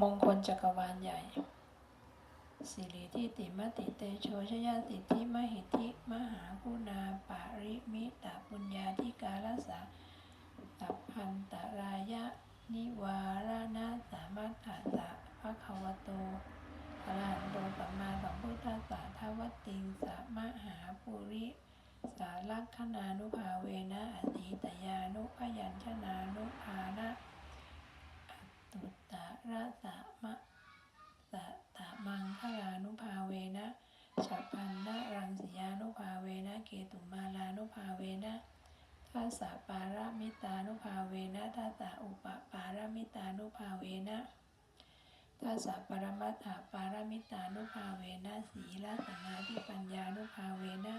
มงคลจักรวาลใหญ่ สิริทิติมติเตโชชยสิทิมหิทิมหาคุณาปาริมิตาปุญญาธิการสาสัพพันตรายะ นิวารณาสามัคคาสะภะคะวโตอระหันโตสัมมาสัมพุทธัสสะทวติงสะมหาปุริสาลักขณานุภาเวนะอติตยานุพยัญชนานุภานะ ตตุตะระสะมะสะตะมังคลานุภาเวนะฉัพพันนะรังสียานุภาเวนะเกตุมาลานุภาเวนะทัสสะปารามิตานุภาเวนะทัสสะอุปปารามิตานุภาเวนะทัสสะปรมัตถปารามิตานุภาเวนะสีลสมาธิปัญญานุภาเวนะ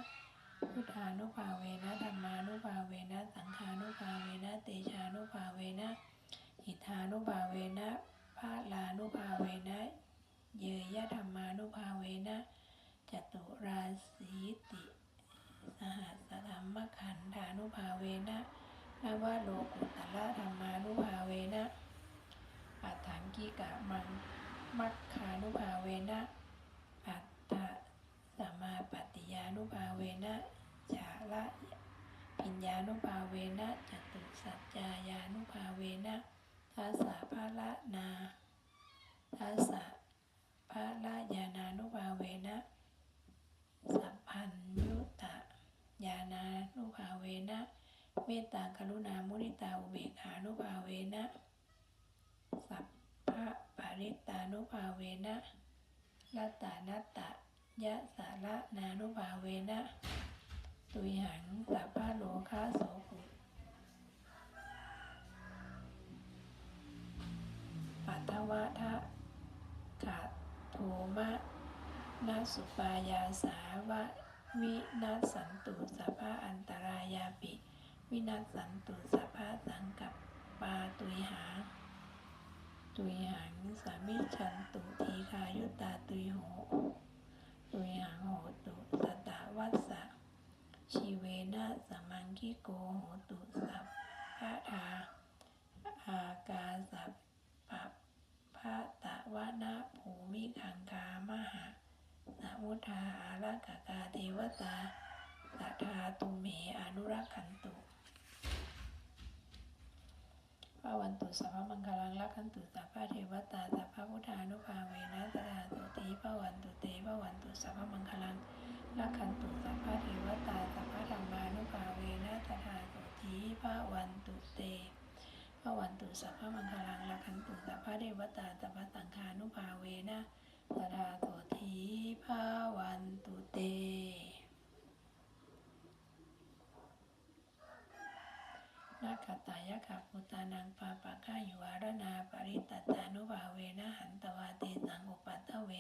พุทธานุภาเวนะธรรมานุภาเวนะสังฆานุภาเวนะเตชานุภาเวนะหิทานุภาเวนะพาลานุภาเวนะเยยะธรรมานุภาเวนะจตุราสีติสหัสธรรมขันธานุภาเวนะ นวโลกุตละธรรมานุภาเวนะอัฏฐังกิกะมังมัคคานุภาเวนะอัตตะสัมมาปัตติยานุภาเวนะชาละปิญญานุภาเวนะจตุสัจจายานุภาเวนะทัสสะภะละนาทัสสะภะละยานานุภาเวนะสัพพัญยุตะยานานุภาเวนะ เมตตากรุณา มุนิตา อุเบกขานุภาเวนะ สัพพะปาริตานุภาเวนะรัตตานัตตะยะสาระนานุภาเวนะตุยหังสัพพะโลคาโสกุปัทวะทะขะโทมะนาสุปายาสาวะวินัสสันตุสัพพะอันตรายาปิ วินัสสันตุสัพพะสังกับปาตุยหังตุยหังสามิชันตุทีคายุตตาตุยโหตุยหังโหตุสตาวัสสะชีเวนะสมังคิโกโหตุสัพพะทาอากาสัพปะพะตะวะนะภูมิขังกามหาสมุทาอารักกาเทวตาสัทธาตุเมอนุรักขันตุ พระวันตุสัพพะมังคลังรักขันตุสัพพะเทวตาสัพพะพุทธานุภาเวนะสตาตุติพระวันตุเตพระวันตุสัพพะมังคลังรักขันตุสัพพะเทวตาสัพพะธรรมานุภาเวนะสตาตุติพระวันตุเตพระวันตุสัพพะมังคลังรักขันตุสัพพะเทวตาสัพพะสังฆานุภาเวนะสตาตุติพระวันตุเต นาคตายะขับพุตานังปาปะกายุวารนาปริตตานุภาเวนะหันตวาเตสังอุปัตเว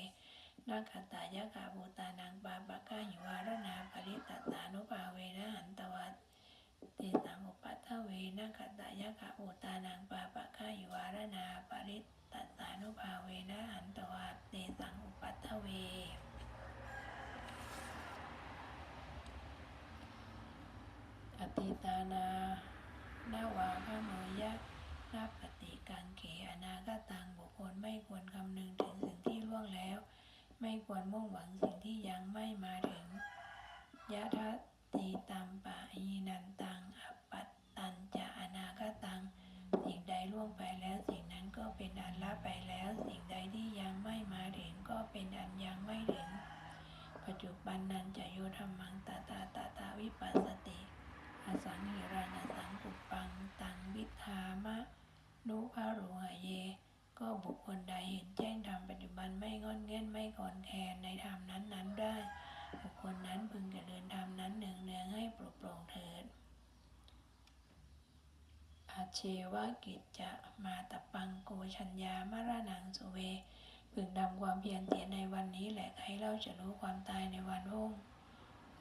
นาคตายะขับพุตานังปาปะกายุวารนาปริตตานุภาเวนะหันตวาเตสังอุปัตเวนาคตายะขับพุตานังปาปะกายุวารนาปริตตานุภาเวนะหันตวาเตสังอุปัตเวอติตานา นาวาพระโมยะนาปฏิกังเขอนาคตังบุคคลไม่ควรคำนึงถึงสิ่งที่ล่วงแล้ว ไม่ควรมุ่งหวังสิ่งที่ยังไม่มาถึงยะทัตติตัมปะอีนันตังอปัตตัญจะอนาคตัง สิ่งใดล่วงไปแล้วสิ่งนั้นก็เป็นอันละไปแล้ว สิ่งใดที่ยังไม่มาถึงก็เป็นอันยังไม่ถึง ปัจจุบันนันจะโยธรรมังตาตาตาตาวิปัสสติ อสังหิรังอสังกุปัง ตังวิธามะนุภาโรหะเย ก็บุคคลใดเห็นแจ้งธรรมปัจจุบันไม่งอนเง่นไม่ก่อนแคนในธรรมนั้นนั้นๆได้ บุคคลนั้นพึงจะเดินธรรมนั้นเนืองเนืองให้ปลุกปลงเถิดอาเชวะกิจจะมาตะปังโกชัญญามรณังสุเวพึงทำความเพียรเสียในวันนี้แหละให้เราจะรู้ความตายในวันพรุ่ง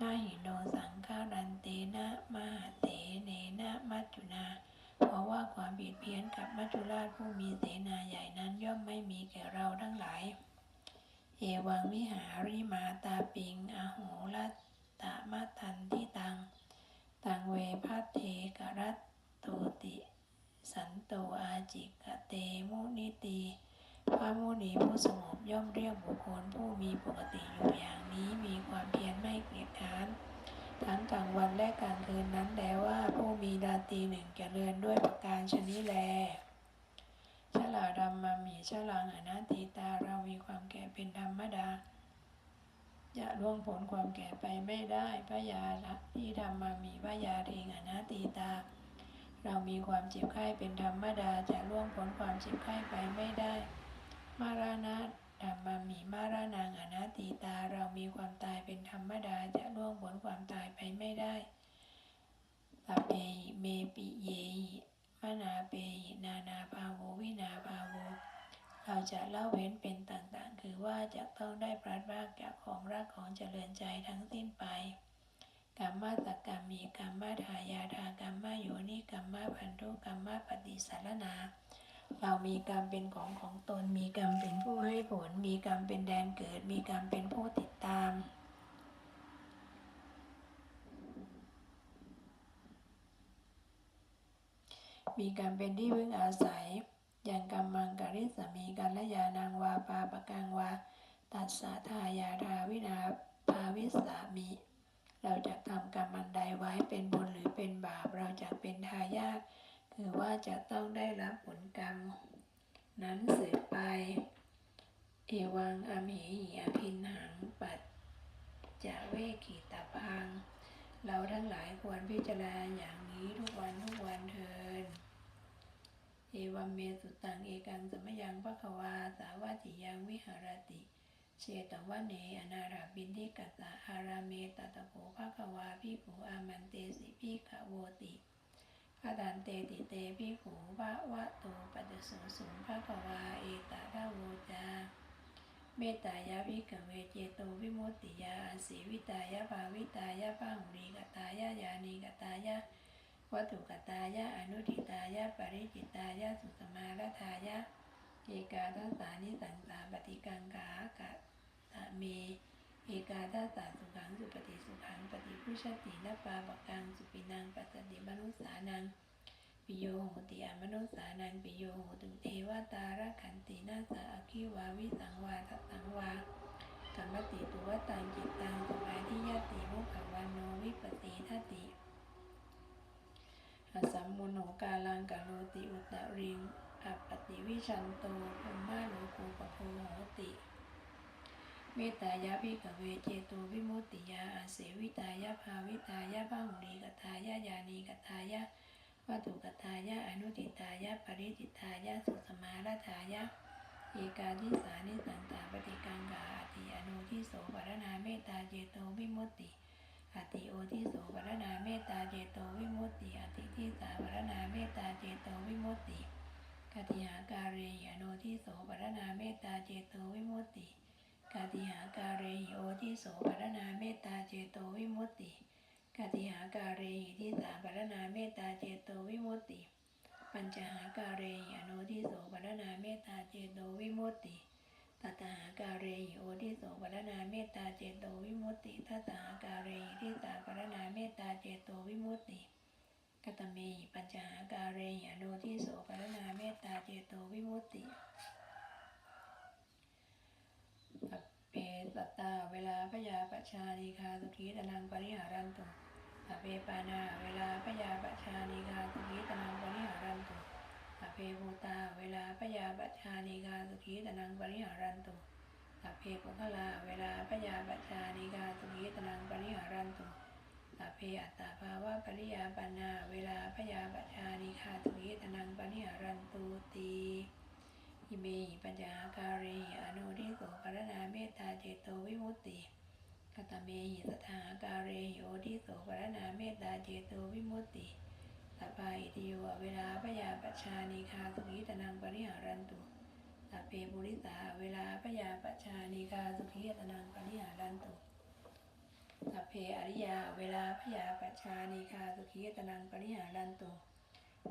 นาหิโนสังฆารันเตนะมหาเตเนนะมัจจุนา เพราะว่าความผิดเพี้ยนกับมัจจุราชผู้มีเสนาใหญ่นั้นย่อมไม่มีแก่เราทั้งหลาย เอวังวิหาริมาตาปิงอโหรัตตะมัทันทิตัง ตังเวพัทเทกรัตโตติ สันโตอาจิกะเตมุนิตี ภระมุนีผู้สงบย่อมเรียกบุคคลผู้มีปกติอยู่อย่างนี้มีความเพียรไม่เกียจค้านทั้งกลางวันและกลางคืนนั้นแลว่าผู้มีราตีหนึ่งเจริญด้วยประการชนิแลชลาดำมามีชลังอนาติตาเรามีความแก่เป็นธรรมดาจะล่วงผลความแก่ไปไม่ได้พระยาที่ธรรมามีพระยาเรงอนาติตา เรามีความเจ็บไข้เป็นธรรมดาจะล่วงพ้นความเจ็บไข้ไปไม่ได้ มารานะธรรมามีมารานังอนาติตาเรามีความตายเป็นธรรมดาจะล่วงพ้นความตายไปไม่ได้ตัเปหิเมปิเยหิมนาเปนานาภาโววินาภาโวเราจะเล่าเว้นเป็นต่างๆ คือว่าจะต้องได้พลัดพรากจากของรักของเจริญใจทั้งสิ้นไปกรรมะตกรรมมีกรรมะทายาทากรรมะโยนิกรรมะพันธุกรรมะปฏิสารนา เรามีกรรมเป็นของของตน มีกรรมเป็นผู้ให้ผล มีกรรมเป็นแดนเกิด มีกรรมเป็นผู้ติดตาม มีกรรมเป็นที่พึ่งอาศัย อย่างกรรมังกริสมีกัลยานังวาปาปะกังวา ตัสสะทายาทาวินาภาวิสามิเราจะทำกรรมอันใดไว้เป็นบุญหรือเป็นบาป เราจะเป็นทายาท คือว่าจะต้องได้รับผลกรรม นั้นสืบไป เอวังอมเหหิอภินหังปัจจเวกิตาพัง เราทั้งหลายควรพิจารณาอย่างนี้ทุกวันทุกวันเทินเอวัมเมสุตังเอกังสมยังพะควาสาวัติยังวิหารติเชตวันเนอนาราบินทิกัสสะอาราเมตตะโกภะควาพิขูอามันเตสิพิขโวติ พระดันเตติเตพิขูภะวะโตปัจจโสสุภะคะวาเอตตะโวจาเมตตายาภิกเวเจโตวิมุตติยาอาศิวิตายาภาวิตายาภาหุริกตายายานีกตายาวัตถุกตายาอนุทิตายาปริจิตายาสุสมาลทายาเอกาทัสานิสังสาปฏิกังขากะตะเม เอกาทัสาสุขังสุปฏิสุขังปฏิพุชตินปาปกังสุปินังปัสสติมนุสานังปิโยโหติอมนุสานังปิโยโหตุเทวตาระขันตินาสาอคิวาวิสังวาทัสังวากรรมติตุวตังจิตตังสมาธิยติมุขวันโนวิปติทติอสัมมุโนกาลังกาโลติอุตตริงอัปปติวิชันโตภุมมาโลกูปโพโหติ เมตตายาภิกขเวเจโตวิมุตติยาอาเสวิตายาภาวิตายาภาหุรีกตายายานีกตายาวัตถุกตายะอนุติตายะปริจิตายะสุสมาลทายะเอกาทิสานิสังตาปฏิกังกาอติอนุทิโสปรณาเมตตาเจโตวิมุตติอติโอทิโสปรณาเมตตาเจโตวิมุตติอติทิสาปรณาเมตตาเจโตวิมุตติกติหาการิอโนทิโสปรณาเมตตาเจโตวิมุตติ กติหาการิโอทิโสปรณาเมตตาเจโตวิมุตติกติหาการิที่สาปรณาเมตตาเจโตวิมุตติ ปัญจหาการิอโนทิโสปรณาเมตตาเจโตวิมุตติตัตหาการิโอทิโสปรณาเมตตาเจโตวิมุตติทัตหาการิที่สาปรณาเมตตาเจโตวิมุตติกตเมหิปัญจหาการิอโนทิโสปรณาเมตตาเจโตวิมุตติ เพสัตตาเวลาพยาปชานิคาสุขีตนังปริหารันตุสัพเพปานาเวลาพยาปชานิกาสุขีตนังปริหารันตุสัพเพภูตาเวลาพยาปชานิกาสุขีตนังปริหารันตุสัพเพปุคลาเวลาพยาปชานิกาสุขีตนังปริหารันตุสัพเพอัตตาภาวะปริยาปนา เวลาพยาปชานิกาสุขีตนังปริหารันตุตี อิเมหิปัญจหาการิอนุทิโสปรณาเมตตาเจโตวิมุตติกตเมหิสถาการเรหิโอทิโสปรณาเมตตาเจโตวิมุตติสัพพาอิติโยเวลาพยาปชานิคาสุขีตนังปริหารันตุสัพเพปุริสาเวลาพยาปชานิคาสุขีตนังปริหารันตุสัพเพอริยาเวลาพยาปชานิคาสุขีตนังปริหารันตุ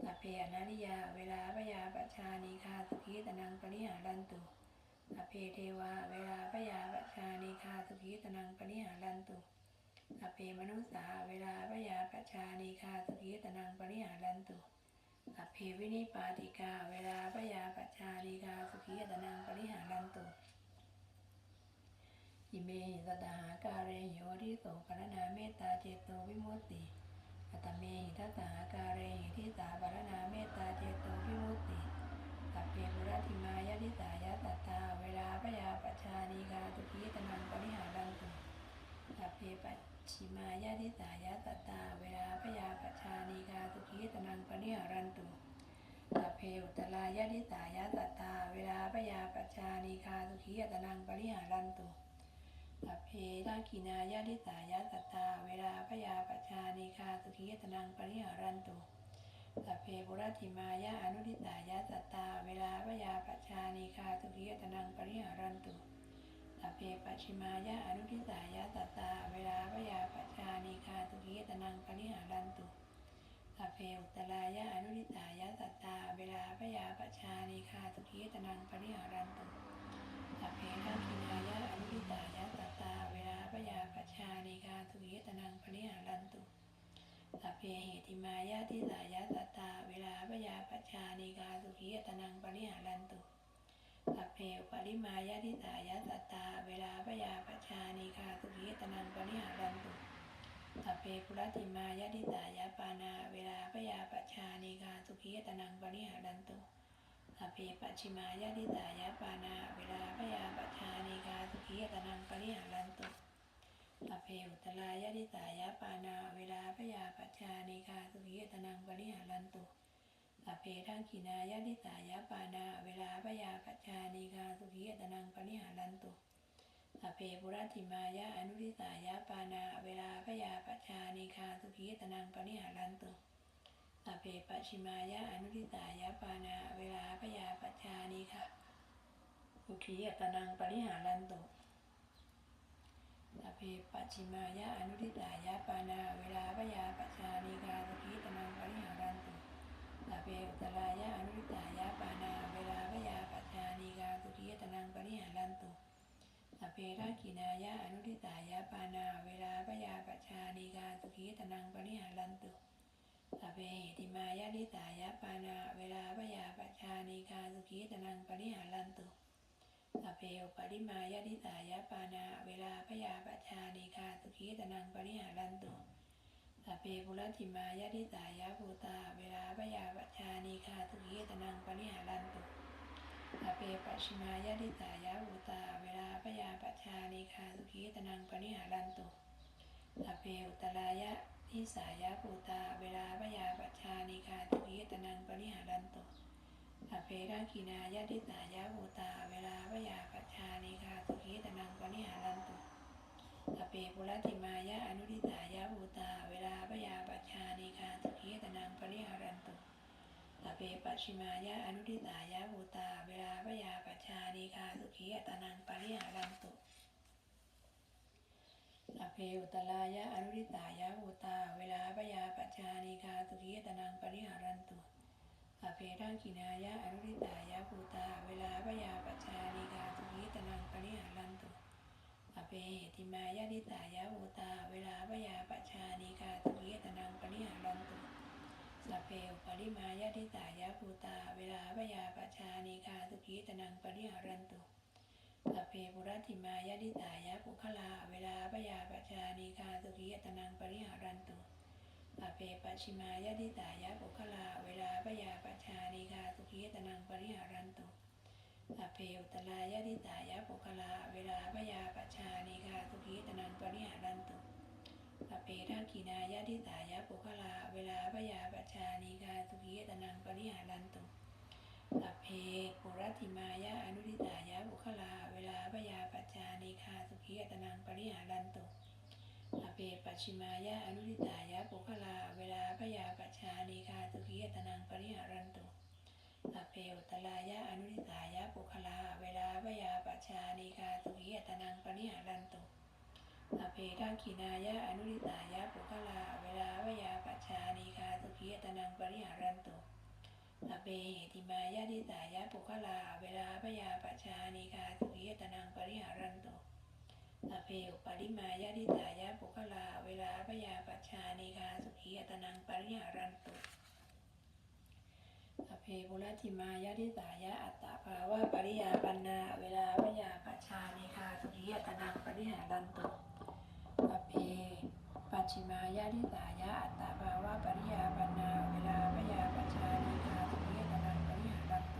สัพเพอนาริยา เวลาพยาปชานิคาสุขีตนังปริหารันตุสัพเพเทวา เวลาพยาปชานิคาสุขีตนังปริหารันตุสัพเพมนุสสาเวลาพยาปชานิคาสุขีตนังปริหารันตุสัพเพวินิปาติกา เวลาปยาปัจจาริกาสุขีตนังปริหารันตุอิเมสตหาการเรหิโอทิโสปรณาเมตตาเจโตวิมุตติ อัตเมหิทัตตหาการเรหิทิสาปรณาเมตตาเจโตวิมุตติสัพเพปุรติมายะทิสายะตัตตา เวลาปยาปัจจาริกาสุขีอัตนังปริหารันตุสัพเพปัจฉิมายาทิสายาตตา เวลาพยาปัชานีกาสุขีตนังปะนิหารันตุสัพเพอุตตรายาทิสายาตตา เวลาพยาปัชานีกาสุขีตนังปะนิหารันตุ สัพเพทักขินายาทิสายาตตาเวลาพยาปัจชานีกาสุขีตนังปะนิหารันตุสัพเพปุรัติมายาอนุทิสายาตตาเวลาพยาปัจชานีกาสุขีตนังปะนิหารันตุสัพเพปัจฉิมายะอนุทิสายะตัตตา เวลาพยาปัจจานิคาตุกิยตนังปริหารันตุสัพเพอุตตรายะอนุทิสายะตัตตา เวลาพยาปัจจานิคาตุกิยตนังปริหารันตุ สัพเพทักขินายะอนุทิสายะตัตตา เวลาพยาปัจจานิคาตุยตนังปริหารันตุสัพเพเหติมายะทิสายะตัตตา เวลาพยาปัจจานิคาตุกิยตนังปริหารันตุสัพเพปริมายาทิสายาสัตตา เวลาพยาปชานิคาสุขีตนังปริหารันตุสัพเพปุรติมายาทิสายาปานา เวลาพยาปชานิคาสุขีตนังปริหารันตุ สัพเพปัจฉิมายาทิสายาปานาเวลาพยาปชานิคาสุขีตนังปริหารันตุสัพเพอุตตรายาทิสายาปานาเวลาพยาปชานิคาสุขีตนังปริหารันตุสัพเพทังขินายะทิสายะปานาเวลาพยาปัจจานิกาสุขีอัตนังปริหารันตุสัพเพปุรัติมายะอนุทิสายะปานาเวลาพยาปัจจานิกาสุขีอัตนังปริหารันตุ สัพเพปัจฉิมายะอนุทิสายะปานาเวลาพยาปัจจานิกาสุขีอัตนังปริหารันตุสัพเพปัจฉิมายะอนุทิสายะปานาเวลาพยาปัจจานิกาสุขีตนังปริหารันตุสัพเพอุตรายะอนุริตายะปานาเวลาพยาปัจจานิกาสุขีตนังปริหารันตุสัพเพทักขินายะอนุริตายะปานาเวลาพยาปัจจานิกาสุขีตนังปริหารันตุ สัพเพเหติมายะริตายะปานาเวลาพยาปัจจานิกาสุขีตนังปริหารันตุสัพเพอุปริมายะริตายะปานาเวลาพยาปัจจานิกาสุขีตนังปริหารันตุสัพเพปุรติมายะทิสายะภูตา เวลาพยาปัจจานิคาทุกิยตนังปริหารันตุสัพเพปัจฉิมายะทิสายะภูตา เวลาพยาปัจจานิคาทุกิยตนังปริหารันตุสัพเพอุตตรายะ ทิสายะภูตา เวลาพยาปัจจานิคาทุกิยตนังปริหารันตุสัพเพทักขินายะทิสายะภูตา เวลาพยาปัจจานิคาทุกิยตนังปริหารันตุสัพเพปุรติมายะอนุทิสายะภูตา เวลาพยาปัจชานิคาสุขีตนังปริหารันตุสัพเพปัจฉิมายะอนุทิสายะภูตาเวลาพยาปัจชานิคาสุขีตนังปริหารันตุ สัพเพอุตตรายะอนุทิสายะภูตา เวลาพยาปัจชานิคาสุขีตนังปริหารันตุสัพเพทังขินายะอนุทิสายะภูตา เวลาพยาปัจชานิคาสุขีตนังปริหารันตุสัพเพเหติมายะนิสายะอุตา เวลาพยาปัจชานิกาตุกิยตนังปริหารันตุสัพเพอุปริมายะนิสายะภูตา เวลาพยาปัจชานิกาตุกิยตนังปริหารันตุ สัพเพปุรัติมายะนิสายะปุคลา เวลาพยาปัจชานิกาตุกิยตนังปริหารันตุสัพเพปัจฉิมายะนิสายะปุคลา เวลาพยาปัจชานิกาตุกิยตนังปริหารันตุสัพเพอุตตรายะทิสายะปุคลา เวลาพยาปัจชานิคาสุขีตนังปริหารันตุสัพเพทักขินายะทิสายะปุคลา เวลาพยาปัจชานิคาสุขีตนังปริหารันตุ สัพเพปุรติมายะอนุทิสายะปุคลา เวลาพยาปัจชานิคาสุขีอัตนังปริหารันตุสัพเพปัจฉิมายะอนุทิสายะปุคลา เวลาพยาปัจชานิคาสุขีอัตนังปริหารันตุสัพเพอุตตรายะอนุทิสายะปุคลา เวลาพยาปัจชานิกาสุขียตนังปริหารันตุสัพเพทังขินายะอนุทิสายะปุคลา เวลาพยาปัจชานิกาสุขียตนังปริหารันตุ สัพเพเหติมายะทิสายะปุคลา เวลาพยาปัจชานิกาสุขียตนังปริหารันตุสัพเพอุปริมายะทิสายะปุคลาเวลาพยาปัจชานิกาสุขียตนังปริหารันตุสัพเพปุระธิมายะทิสายะอัตตาภาวะปริยาปันนา เวลาพยาปัจชานิคาสุขียตนังปริหารันตุสัพเพปัจฉิมายะทิสายะอัตตาภาวะปริยาปันนา เวลาพยาปัจชานิคาสุขียตนังปริหารันตุ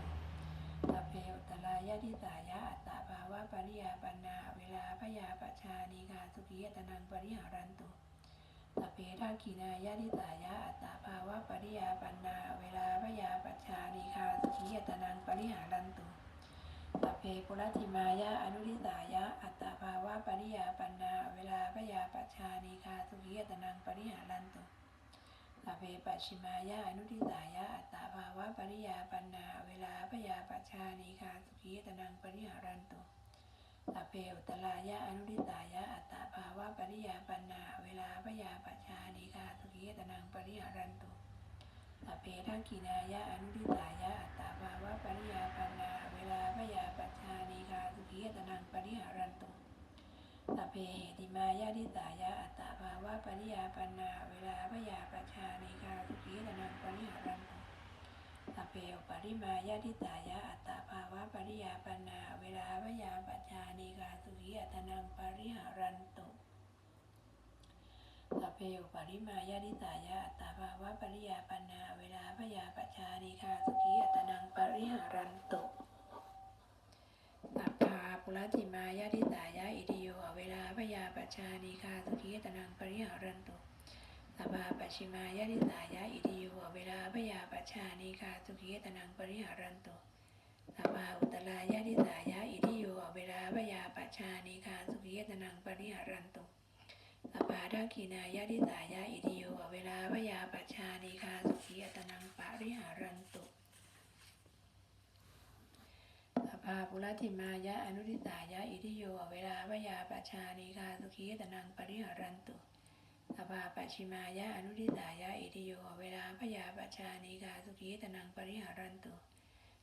สัพเพอุตตรายะทิสายะอัตตาภาวะปริยาปันนาเวลาพยาปัจ ชานิคาสุขียตนังปริหารันตุสเพทักขินายะทิสายะอัตตาภาวะปริยาปันนา เวลาพยาปัจชานิคาสุขียตนังปริหารันตุสเพปุรัติมายะอนุทิสายะอัตตาภาวะปริยาปันนา เวลาพยาปัจชานิคาสุขียตนังปริหารันตุสเพปัจฉิมายะอนุทิสายะอัตตาภาวะปริยาปันนาเวลาพยาปัจชานิคาสุขียตนังปริหารันตุ สัพเพอุตตรายะอนุทิสายะอัตตาภาวะปริยาปันนาเวลาพยาปัจชานิคาสุขียตนังปริหารันตุสัพเพทักขินายะอนุทิสายะอัตตาภาวะปริยาปันนาเวลาพยาปัจชานิคาสุขียตนังปริหารันตุสัพเพเหติมายะทิสายะอัตตาภาวะปริยาปันนาเวลาพยาปัจชานิคาสุขียตนังปริหารันตุ สัพเพอุปริมายะทิสายะอัตตาภาวะปริยาปนา เวลาพยาปัจชานิกาสุขีอัตนังปริหารันตุสัพเพอปริมายะทิสายะอัตตาภาวะปริยาปนา เวลาพยาปัจชานิกาสุขีอัตนังปริหารันตุสัพพาปุรติมายะทิสายะอิติโยเวลาพยาปัจชานิกาสุขีอัตนังปริหารันตุ สัพพาปัจฉิมายะทิสายะอิติโยเวลาพยาปัชานิกาสุขีตนังปริหารันตุสัพพาอุตตรายะทิสายะอิติโยเวลาพยาปัชานิกาสุขีตนังปริหารันตุสัพพาทักขินายะทิสายะอิติโยเวลาพยาปัชานิกาสุขีตนังปริหารันตุสัพพาปุรติมายะอนุทิสายะอิติโยเวลาพยาปัชานิกาสุขีตนังปริหารันตุ สัพพาปัจฉิมายะอนุทิสายะอิติโย เวลาพยาปัชานิกาสุขีตนังปริหารันตุ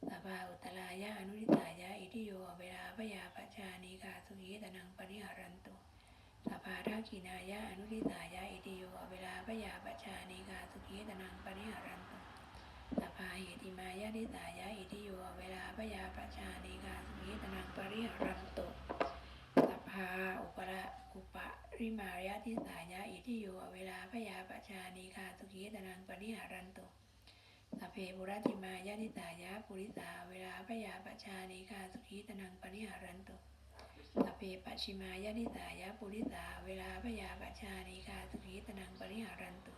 สัพพาอุตตรายะอนุทิสายะอิติโย เวลาพยาปัชานิกาสุขีตนังปริหารันตุสัพพาทักขินายะอนุทิสายะอิติโย เวลาพยาปัชานิกาสุขีตนังปริหารันตุสัพพาเหติมายะทิสายะอิติโย เวลาพยาปัชานิกาสุขีตนังปริหารันตุาอุประอุปริมายะทิสายะอิทิโยเวลาพยาปชานิคาสุขีตนังปริหารันตุสเพปุรติมายะทิสายะปุริสาเวลาพยาปชานิคาสุขีตนังปริหารันตุสเพปัจฉิมายะทิสายะปุริสาเวลาพยาปชานิคาสุขีตนังปริหารันตุ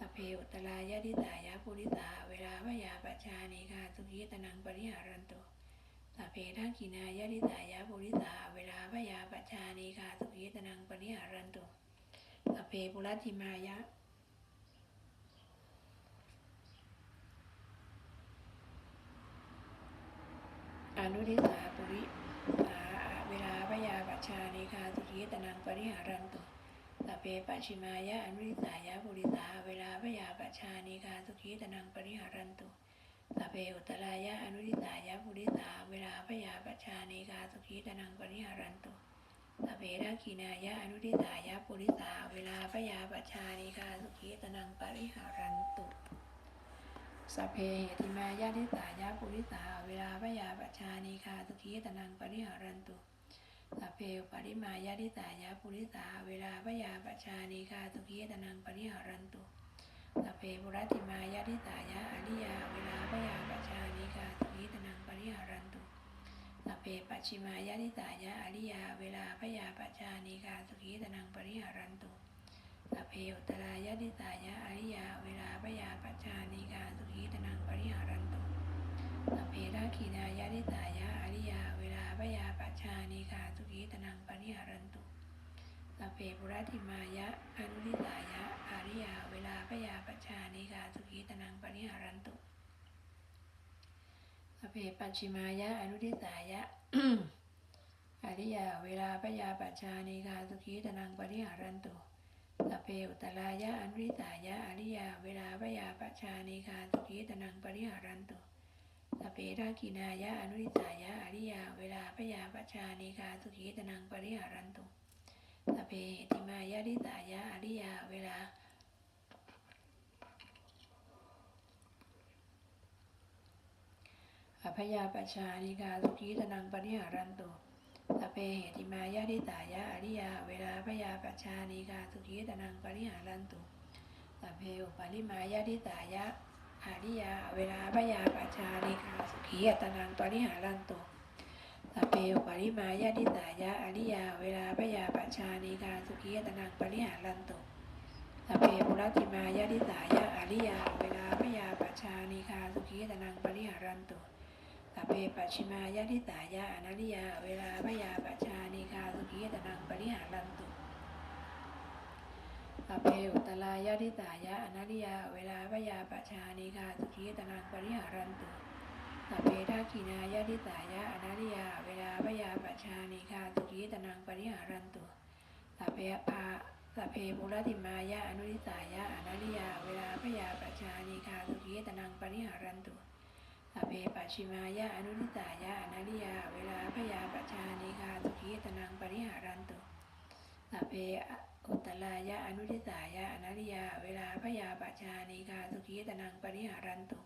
สเพอุตตรายะทิสายะปุริสาเวลาพยาปชานิคาสุขีตนังปริหารันตุ สัพเพทักินายะทิสายะปุริสาเวลาพยาปัจชานิคาสุขีตนังปริหารันตุสัพเพปุรัติมายะอนุทิสาปุริสาเวลาพยาปัจชานิคาสุขีตนังปริหารันตุสัพเพปัจฉิมายะอนุทิสายะปุริสาเวลาพยาปัจชานิคาสุขีตนังปริหารันตุ สเพอุตรายะอนุทิสายะปุริสาเวลาพยาปัจชานิกาสุขีตนังปริหารันตุสเพทักินายะอนุทิสายะปุริสาเวลาพยาปัจชานิกาสุขีตนังปริหารันตุสเพเหติมายะทิสายะปุริสาเวลาพยาปัจชานิกาสุขีตนังปริหารันตุสเพอุปริมายะทิสายะปุริสาเวลาพยาปัจชานิกาสุขีตนังปริหารันตุ สัพเพปุรติมายะทิสายะอริยาเวลาพยาปัจชานิกาสุขีตนังปริหารันตุสัพเพปัจฉิมายะทิสายะอริยาเวลาพยาปัจชานิกาสุขีตนังปริหารันตุสัพเพอุตรายะทิสายะอริยาเวลาพยาปัจชานิกาสุขีตนังปริหารันตุสัพเพทักขินายะทิสายะอริยาเวลาพยาปัจชานิกาสุขีตนังปริหารันตุ สเพปุรัติมายะอนุทิสายะอาริยา เวลาพยาปชานิกาสุขีตนังปริหารันตุสเพปัจฉิมายะอนุทิสายะอาริยา เวลาพยาปชานิกาสุขีตนังปริหารันตุสเพอุตตรายะอนุทิสายะอาริยา เวลาพยาปชานิกาสุขีตนังปริหารันตุสเพทักขินายะอนุทิสายะอาริยา เวลาพยาปชานิกาสุขีตนังปริหารันตุ สัพเพเหติมายะทิสายะอริยาเวลาสัพพยาปชานิกาสุขีตนังปริหารันตุสัพเพเหติมายาทิตายะอริยาเวลาพยาปชานิกาสุขีตนังปริหารันตุสัพเพอุปาลิมายาทิตายะอริยาเวลาพยาปชชานิกาสุขีตนังปริหารันตุ สเพอุปาลิมายาทิตายะอริยา เวลาพยาปัชชานิกาสุขีตนังปริหารันตุสเพปุรติมายาติสายะอริยา เวลาพยาปัชชานิคาสุขีตนังปริหารันตุสเพปัชชิมายาติสายะอนาริยา เวลาพยาปัชชานิคาสุขีตนังปริหารันตุสเพอุตตรายาติสายะอนาริยา เวลาพยาปัชชานิคาสุขีตนังปริหารันตุ สัพเพทักขินายาติสายะอนาริยา เวลาพยาปัชานิคาสุขีตนังปริหารันตุสัพเพพาสัพเพปุรติมายะอนุริสายะอนาริยา เวลาพยาปัชานิคาสุขีตนังปริหารันตุสัพเพปัชชิมายะอนุริสายะอนาริยา เวลาพยาปัชานิคาสุขีตนังปริหารันตุสัพเพอุตตรายะอนุริสายะอนาริยา เวลาพยาปัชานิคาสุขีตนังปริหารันตุ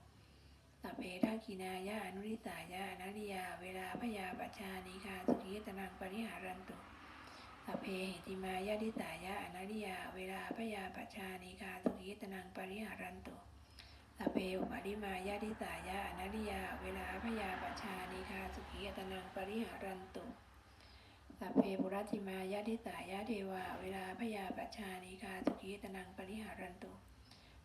สัพเพทักินายะอนุริสายะอนาริยา เวลาพยาปัจชานิคาสุขีตนังปริหารันตุสัพเพหิติมายาติสายะอนาริยา เวลาพยาปัชชานิคาสุขีตนังปริหารันตุสัพเพอุปาริมายาติสายะอนาริยา เวลาพยาปัชชานิคาสุขีตนังปริหารันตุสัพเพปุรัติมายาติสายะเทวา เวลาพยาปัชชานิคาสุขีตนังปริหารันตุ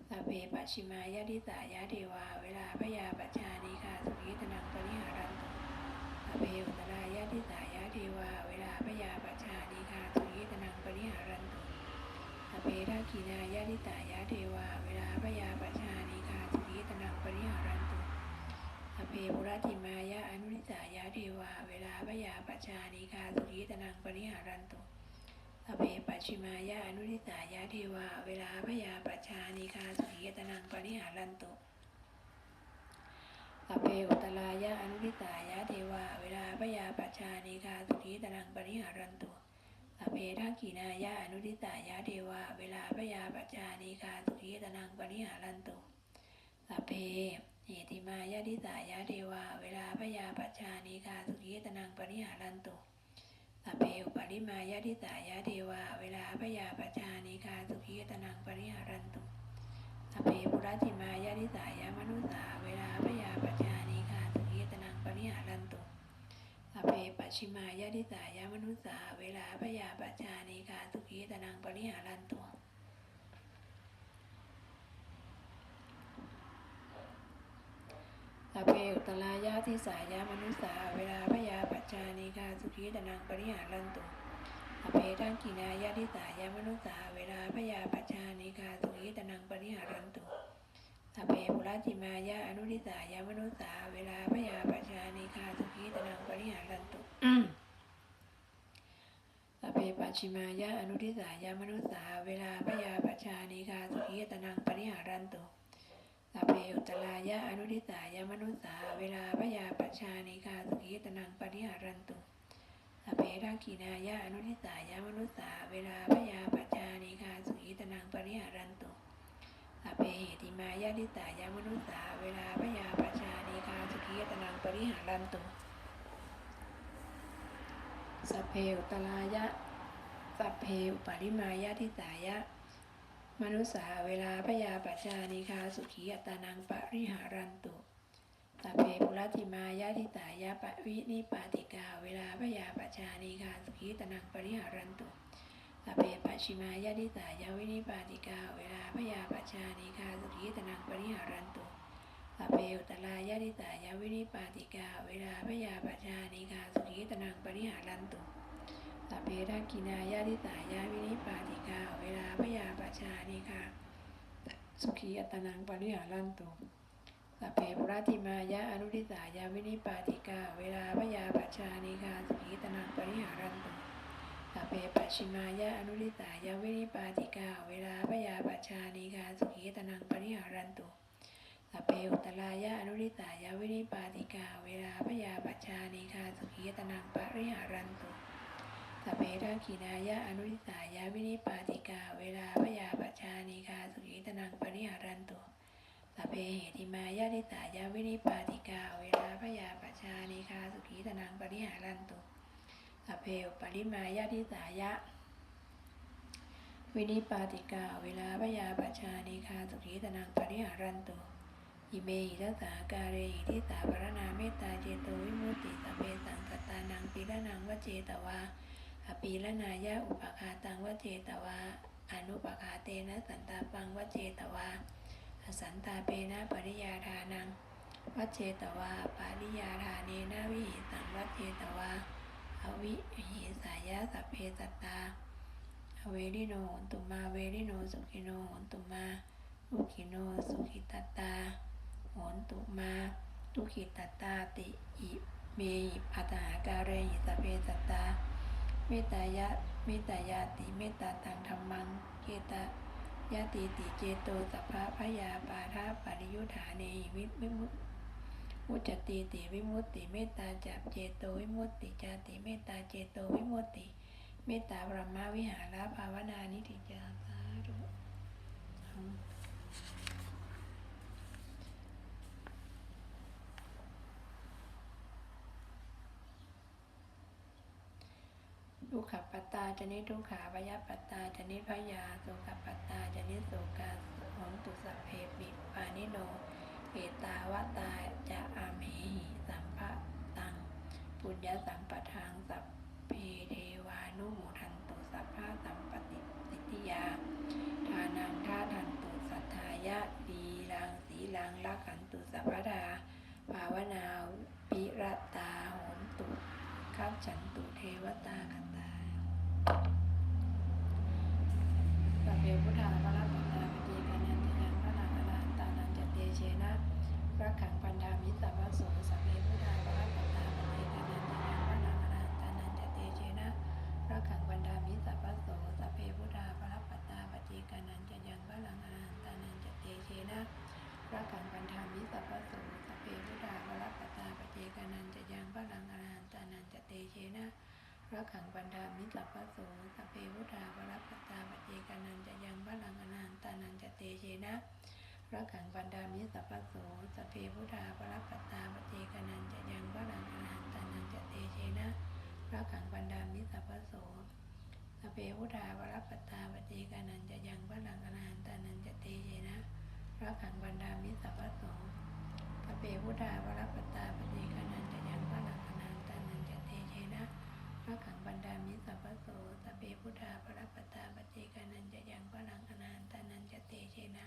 สัพเพปัชชิมายาติสายะเทวา เวลาพยาปัชชานิคาสุขีตนังปริหารันตุสัพเพอุตรายะทิสายะเทวา เวลาพยาปัชชานิคาสุขีตนังปริหารันตุสัพเพทักขินายะทิสายะเทวา เวลาพยาปัชชานิคาสุขีตนังปริหารันตุสัพเพปุรติมายะอนุริสายะเทวา เวลาพยาปัชชานิคาสุขีตนังปริหารันตุ สัพเพปัชิมายะอนุริสายะเทวา เวลาพยาปัชชานิคาสุขีตนังปริหารันตุสัพเพอุตตรายะอนุริตายะเทวา เวลาพยาปัชชานิคาสุขีตนังปริหารันตุสัพเพทักขินายะอนุริตายะเทวา เวลาพยาปัชานิคาสุขีตนังปริหารันตุสัพเพเหติมายะทิสายะเทวา เวลาพยาปัชานิคาสุขีตนังปริหารันตุ สัพเพอุปริมายะทิสายะเทวา เวลาพยาปัชชานิกาสุขีตนังปริหารันตุสัพเพปุรติมายาติสายามนุสาเวลาพยาปัจจานิกาสุขีตนังปริหารันตุสัพเพปัชชิมายาติสายามนุสาเวลาพยาปัจจานิกาสุขีตนังปริหารันตุ สัพเพอุตตรายาติสายามนุสาเวลาพยาปัจจานิคาสุขีตนังปริหารันตุอเพทังกินายาทิสายามนุสาเวลาพยาปัจจานิกาสุขิตนังปริหารันตุสัพเพปุราติมายาอนุริสายามนุสาเวลาพยาปัจจานิกาสุขิตนังปริหารันตุสัพเพปัจฉิมายาอนุริสายามนุสาเวลาพยาปัจจานิกาสุขิตนังปริหารันตุ สัพเพอุตตรายะอนุริสายมนุสาเวลาพยาปัจจานิกาสุขิตนังปริหารันตุสัพเพทักขินายะอนุทิสายมนุสาเวลาพยาปัจจานิคาสุขิตนังปริหารันตุสัพเพเหติมายะทิสายมนุสาเวลาพยาปัจจานิคาสุขิตนังปริหารันตุสัพเพอุตตรายะสัพเพอุปาริมายะทิสายะ มนุสสาเวลาพยาปัจจานิคาสุขีอัตานังปริหารันตุสัพเพปุรติมายาทิตายาปะวินิปาติกา เวลาพยาปัจจานิกาสุขีตนังปริหารันตุสัพเพปัชชิมายาทิตายาวินิปาติกา เวลาพยาปัจจานิกาสุขีตนังปริหารันตุสัพเพอุตตรายาทิตายาวินิปาติกา เวลาพยาปัจจานิกาสุขีตนังปริหารันตุ สัพเพทักกินายาทิตายาวินิปาติกา เวลาพยาปัจจานิกาสุขีอัตนังปริหารันตุสัพเพปราติมายะอนุทิสายาวินิปาติกา เวลาพยาปัจจานิกาสุขีตนังปริหารันตุสัพเพปชชิมายะอนุทิสายาวินิปาติกา เวลาพยาปัจจานิกาสุขีตนังปริหารันตุสัพเพอุตตรายะอนุทิสายาวินิปาติกา เวลาพยาปัจจานิกาสุขีตนังปริหารันตุ สัพเพทังขีนายะอนุทิสายาวินิปาติกา เวลาพยาปัจจานิกาสุขีตนังปริหารันตุสพเพเหติมายาติตายาวินิปาติกาเวลาพยาปชานิคาสุขีตนังปริหารันตุสพเพอุปริมายาติตายะวินิปาติกา เวลาพยาปชานิคาสุขีตนังปริหารันตุอิเมหิทัสสาการเรหิทิสาปรณาเมตตาเจโตวิมุตติสพเพสังกตานังปีละนังวเจตวา อปีละนายะอุปคาตังวเจตวาอนุปคาเตนะสันตาปังวเจตวาสันตาเปนะปริยาทานังวัจเจตวาปาริยาทาเนนะวิหิสังวัจเจตวาอวิหิสายะสัพเพสัตตาเวริโนโหนตุมาเวริโนสุขิโนโหนตุมาลุขิโนสุขิตตาโหนตุมาลุขิตตาติอิเมหิปัตหาการเรหิสัพเพสัตตา เมตตายะเมตตายาติเมตตาตังธรรมังเกตายาติติเจโตสัพพะพยาปาทาปริยุทธาเนวิวิมุตมุจจติติวิมุตติเมตตาจับเจโตวิมุตติจาติเมตตาเจโตวิมุตติ เมตตาปรมาวิหารภาวนานิติจาราธุอืม ทุกขปัตตาจนิทุกขาวยาปัตตาจนิพยาโสขปัตตาจนิโสกาโหนตุสัพเพปิปานิโนเอตาวตาจะอามเหหิสัมภะตัง ปุญญสัมปทังสัพเพเทวานุโมทันตุสัพพะสัมปติสิทธิยา ทานังทาทันตุสัทธายะดีลังสีลังลักขันตุสัพพดาภาวนาปิรตาโหนตุคับฉันตุเทวตาคัน ตาสัพเพพุทธาภรปัตตาปฏิกันันติยังพระนังอรหันตานันจเตเชนะพรักขังปันดามิสัพพะโสสัพเพพุทธาภรปัตตาปฏิกันันติยังพระนังอรหันตานันจเตเชนะพรักขังปันดามิสัพพะโสสัพเพพุทธาภรปัตตาปฏิกันันจยังพระนังอรหันตานันจเตเชนะพระกังปันธามิสัพพะโสสพเพพุทธาวรปัตตาปเจกานันจยังพระลังอรหันตานันจเตเชนะพระขังปันธามิสัพพะโสสพเพพุ พระขังปันธามิสัพพะโสสเพพุทธาวรปัตตาปเจกานันจะยังพระลังอรหันตานันจะเตเชนะพระขังปันธามิสัพพะโสสเพพุทธาวรปัตตาปเจกานันจะยังพระลังอรหันตานันจะเตเชนะพระขังบันดามิสัพพะโสพระเปพุทธาวรปัตตาปฏิกานันจะยังพระหลังอนันตานันจะเตเชนะพระขังบันดามิสัพพะโสสพเปพุทธาวรปัตตาปฏิกานันจะยังพระหลังอนันตานันจะเตเชนะ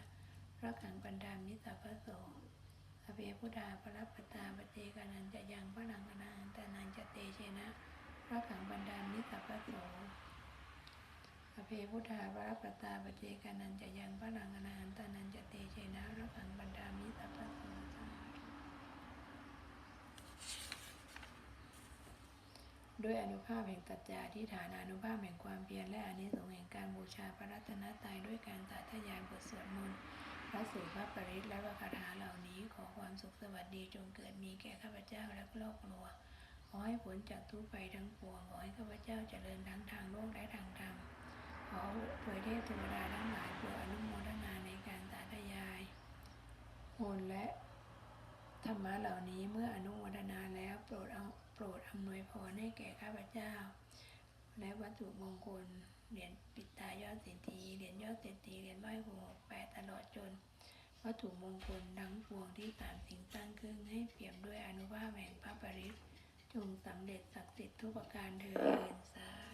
พระขังบันดามิสัพพโสสพเปพุทธาวรปัตตาปฏิกานันจะยังพระหลังอนันตานันจะเตเชนะพระขังบันดามิสัพพะโสอเพพุทธาวรปัตตาปเจกานันจะยังพระลังอนาหันตานันจะเตเชนะระขังบรรดามิสัพพโสสาธุด้วยอนุภาพแห่งตัจจาที่ฐานอนุภาพแห่งความเพียรและอานิสงส์แห่งการบูชาพระรัตนตรัยด้วยการสาธยายบทสวดมนต์ พระสูตรพระปริตและพระคาถาเหล่านี้ขอความสุขสวัสดีจงเกิดมีแก่ข้าพเจ้าและครอบครัวขอให้ผลจากทุกไปทั้งปวงขอให้ข้าพเจ้าเจริญทั้งทางโลกและทางธรรมขอเผยเทพเทวดาทั้งหลายโปรดอนุโมทนาในการสาธยายโหนและธรรมะเหล่านี้เมื่ออนุโมทนาแล้วโปรดเอาโปรดอำนวยพรให้แก่ข้าพเจ้า และวัตถุมงคล เหรียญปิดตายอดเศรษฐีเหรียญยอดเศรษฐีเหรียญไหว้หัวแปดตลอดจนวัตถุมงคลทั้งปวงที่สามสิ่งสร้างขึ้นให้เปรียบด้วยอนุภาพแห่งพระปริศจงสำเร็จศักดิ์สิทธิ์ทุกประการเถิดส